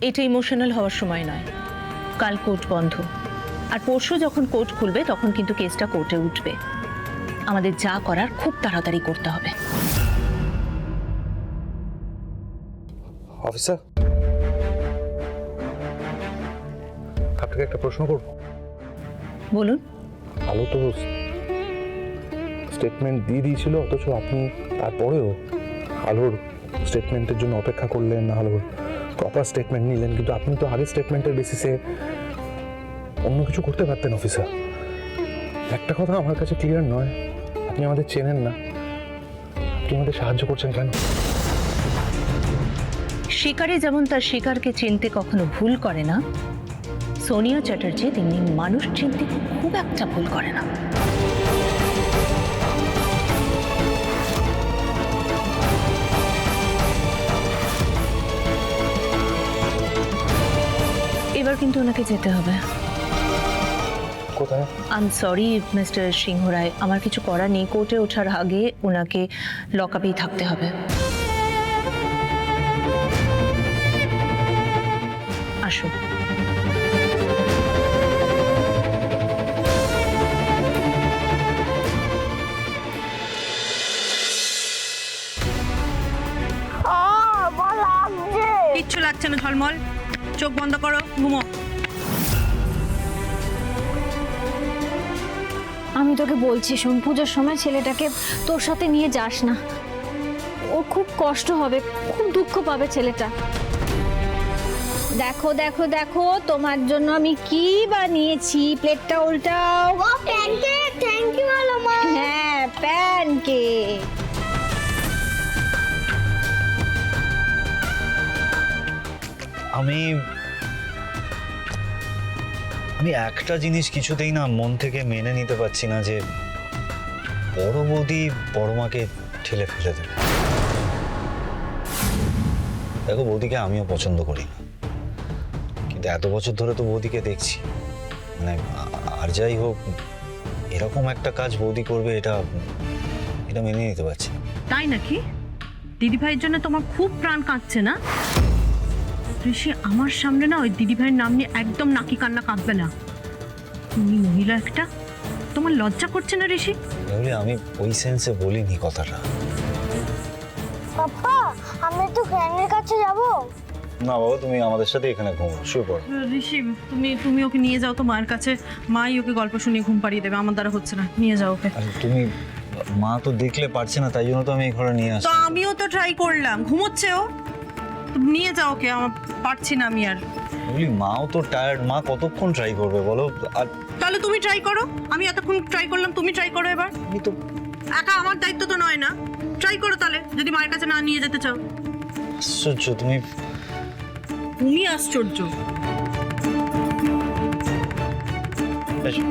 এটা ইমোশনাল হওয়ার সময় নয়। কাল কোর্ট বন্ধ। আর পরশু যখন কোর্ট খুলবে তখন কিন্তু কেসটা কোর্টে উঠবে। আমাদের যা করার খুব তাড়াতাড়ি করতে হবে। অফিসার আপনাকে একটা প্রশ্ন করব। বলুন। আলো তো স্টেটমেন্ট দিয়ে দিয়েছিল অথচ আপনি তারপরেও আলোর স্টেটমেন্টের জন্য অপেক্ষা করলেন আলোর প্রপার স্টেটমেন্ট নিলেন, কিন্তু আপনি তো আগের স্টেটমেন্টের বেসিসে অন্য কিছু করতে পারতেন অফিসার একটা কথা আমার কাছে ক্লিয়ার নয়, আপনি আমাদের চেনেন না। আপনি আমাদের সাহায্য করছেন কেন? শিকারে যেমন তার শিকারকে চিনতে কখনো ভুল করে না, সোনিয়া চ্যাটার্জি তিনি মানুষ চিনতে খুব একটা ভুল করে না। এবার কিন্তু ওনাকে যেতে হবে। কোথায়? I sorry mister Singha Roy আমার কিছু করার নেই। কোর্টে ওঠার আগে ওনাকে লকআপেই থাকতে হবে। আসুন। লাগছে কিচ্ছু লাগছে না ঝলমল। চোখ বন্ধ করো ঘুমো। আমি তোকে বলছি শোন পুজোর সময় ছেলেটাকে তোর সাথে নিয়ে যাস না। ওর খুব কষ্ট হবে খুব দুঃখ পাবে ছেলেটা। দেখো দেখো দেখো তোমার জন্য আমি কি বানিয়েছি? প্লেটটা উল্টাও। ও প্যানকেক থ্যাংক ইউ মা হ্যাঁ প্যানকেক আমি আমি একটা জিনিস কিছুতেই না মন থেকে মেনে নিতে পারছি না যে বড় বৌদি বড় মাকে ঠেলে ফেলে দেবে। দেখো, বৌদিকে আমিও পছন্দ করি না। কিন্তু এত বছর ধরে তো বৌদিকে দেখছি। মানে আর যাই হোক, এরকম একটা কাজ বৌদি করবে এটা এটা মেনে নিতে পারছি তাই নাকি? দিদিভাইয়ের জন্য তোমার খুব প্রাণ কাঁদছে না? ঋষি আমার সামনে না ওই দিদিভাইয়ের নাম নিয়ে একদম নাকি কান্না কাঁদবে না। তুমি মহিলা একটা তোমার লজ্জা করছে না ঋষি? আমি ওই সেন্সে বলিনি কথাটা। পাপা আমি একটু গ্র্যান্ডের কাছে যাব? না বাবা তুমি আমাদের সাথে এখানে ঘুমো শুয়ে পড়ো। ঋষি তুমি তুমি ওকে নিয়ে যাও তো মায়ের কাছে। মাই ওকে গল্প শুনিয়ে ঘুম পাড়িয়ে দেবে আমার দ্বারা হচ্ছে না। নিয়ে যাও ওকে। তুমি মা তো দেখলে পারছে না তাই জন্য তো আমি এই ঘরে নিয়ে তো আমিও তো ট্রাই করলাম ঘুমোচ্ছে ও? তো নিয়ে যাও ওকে আমার পারছি না আমি আর। বলি মাও তো টায়ার্ড মা কতক্ষণ ট্রাই করবে বলো? আর তাহলে তুমি ট্রাই করো আমি এতক্ষণ ট্রাই করলাম তুমি ট্রাই করো এবার। আমি তো একা আমার দায়িত্ব তো নয় না। ট্রাই করো তাহলে যদি মায়ের কাছে না নিয়ে যেতে চাও। আশ্চর্য তুমি তুমি আশ্চর্য। এসো।